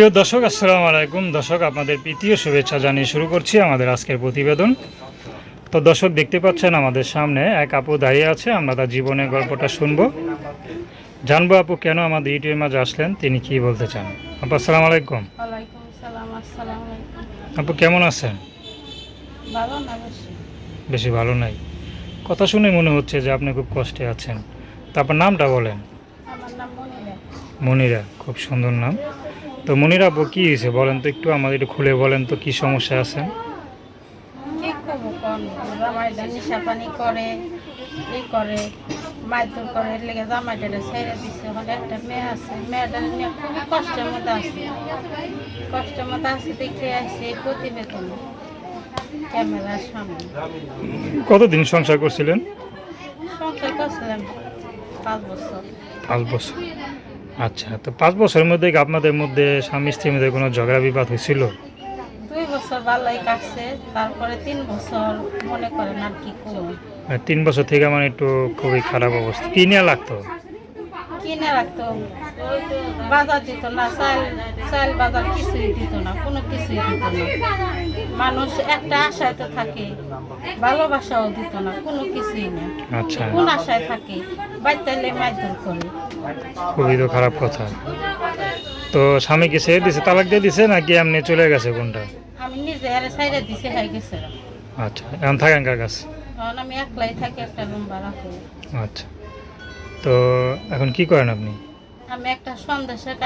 প্রিয় দর্শক আসসালামু আলাইকুম। দর্শক আপনাদের প্রীতীয় শুভেচ্ছা জানিয়ে শুরু করছি আমাদের আজকের প্রতিবেদন। তো দর্শক দেখতে পাচ্ছেন আমাদের সামনে এক আপু দাঁড়িয়ে আছে। আমরা তার জীবনের গল্পটা শুনব। জানব আপু কেন আমাদের ইউটিউবের মাঝে আসলেন? তিনি কি বলতে চান? আপু আসসালামু আলাইকুম। আপু কেমন আছেন? বেশি? ভালো নাই। কথা শুনে মনে হচ্ছে যে আপনি খুব কষ্টে আছেন। তারপর নামটা বলেন। মনিরা খুব সুন্দর নাম। তো মনিরা আপু কী হয়েছে বলেন তো একটু আমাদের একটু খুলে বলেন তো কি সমস্যা নিশা পানি করে ই করে মারধর করে এর লেগে ছেড়ে দিচ্ছে একটা মেয়ে আছে মেয়েটা নিয়ে খুবই কষ্টের মধ্যে আছে। কষ্টের মধ্যে আছে দেখে আসছে এই প্রতিবেদন ক্যামেরার সামনে। কতদিন সংসার করছিলেন? সংসার করছিলাম পাঁচ বছর। পাঁচ বছর। আচ্ছা তো পাঁচ বছরের মধ্যে আপনাদের মধ্যে স্বামী স্ত্রীর মধ্যে কোনো ঝগড়া বিবাদ হয়েছিল? দুই বছর ভালোই কাটছে তারপরে তিন বছর মনে করেন আর কি মানে তিন বছর থেকে মানে একটু খুবই খারাপ অবস্থা। কি নিয়ে লাগতো? কিনে রাখতো। বাজার দিত না চাল চাল বাজার কিছুই দিত না কোনো কিছুই দিত না। মানুষ একটা আশায় তো থাকে ভালোবাসাও দিত না কোনো কিছুই না। আচ্ছা। কোন আশায় থাকে বাইতাইলে মারধর করে। খুবই তো খারাপ কথা। তো স্বামীকে ছেড়ে দিছে তালাক দিয়ে দিছে নাকি এমনি চলে গেছে কোনটা? আমি নিজে হারে সাইডে দিছে হয়ে গেছে। আচ্ছা এখন থাকেন কার কাছে? আমি একলাই থাকি একটা রুম ভাড়া করি। আচ্ছা। তো এখন কি করেন আপনি? আমি একটা সন্দেশের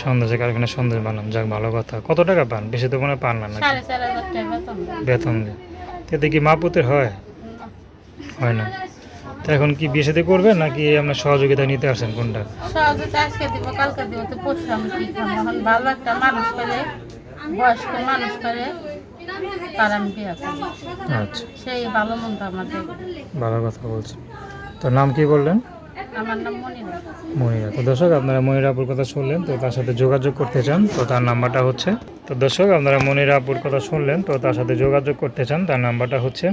সন্দেশ কারখানা সন্দেশ বানান যাক ভালো কথা। কত টাকা পান? বেশি তো মনে পান না নাকি? সাড়ে চার হাজার টাকা বেতন বেতন দিয়ে। এতে কি মা পুতের হয়? হয় না। তো এখন কি বিয়ে সাথে করবেন নাকি আপনার সহযোগিতা নিতে আসেন কোনটা? সহজে আজকে দিব কালকে দিব তো পরশু আমি কি করব? এখন ভালো একটা মানুষ পেলে বয়স্ক মানুষ পেলে তার আমি বিয়ে করব। আচ্ছা। সেই ভালো মন্দ আমাদের। ভালো কথা বলছেন। তো নাম কি বললেন? আমার নাম মনিরা। তো দর্শক আপনারা মনিরা আপুর কথা শুনলেন তো তার সাথে যোগাযোগ করতে চান তো তার নাম্বারটা হচ্ছে তো দর্শক আপনারা মনিরা আপুর কথা শুনলেন তো তার সাথে যোগাযোগ করতে চান তার নাম্বারটা হচ্ছে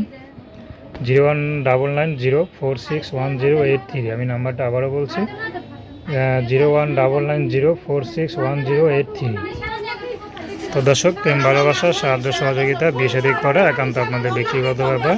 zero one double nine zero four six one zero eight three. আমি নাম্বারটা আবারও বলছি zero one double nine zero four six one zero eight three. তো দর্শক প্রেম ভালোবাসা সাহায্য সহযোগিতা শাদী করা একান্ত আপনাদের ব্যক্তিগত ব্যাপার।